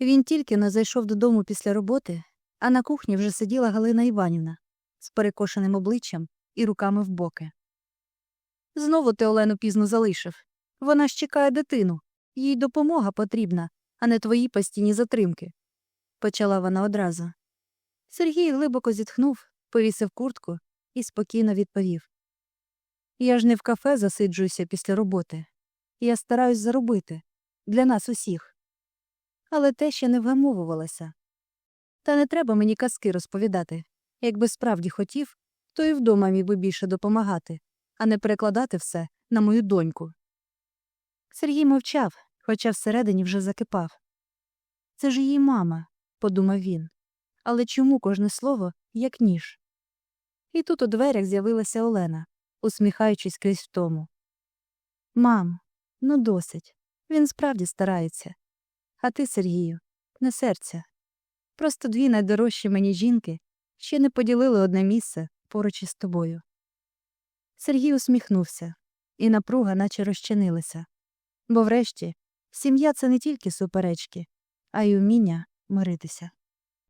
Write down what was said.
Він тільки не зайшов додому після роботи, а на кухні вже сиділа Галина Іванівна з перекошеним обличчям і руками в боки. Знову ти Олену пізно залишив. Вона ж чекає дитину. Їй допомога потрібна, а не твої постійні затримки. Почала вона одразу. Сергій глибоко зітхнув, повісив куртку і спокійно відповів. Я ж не в кафе засиджуюся після роботи. Я стараюсь заробити для нас усіх. Але те ще не вгамовувалося. Та не треба мені казки розповідати. Якби справді хотів, то і вдома міг би більше допомагати, а не перекладати все на мою доньку. Сергій мовчав, хоча всередині вже закипав. Це ж її мама, подумав він. Але чому кожне слово як ніж? І тут у дверях з'явилася Олена, усміхаючись крізь втому. Мам, ну досить. Він справді старається. А ти, Сергію, не серця. Просто дві найдорожчі мені жінки ще не поділили одне місце поруч із тобою. Сергій усміхнувся, і напруга наче розчинилася. Бо врешті сім'я це не тільки суперечки, а й уміння миритися.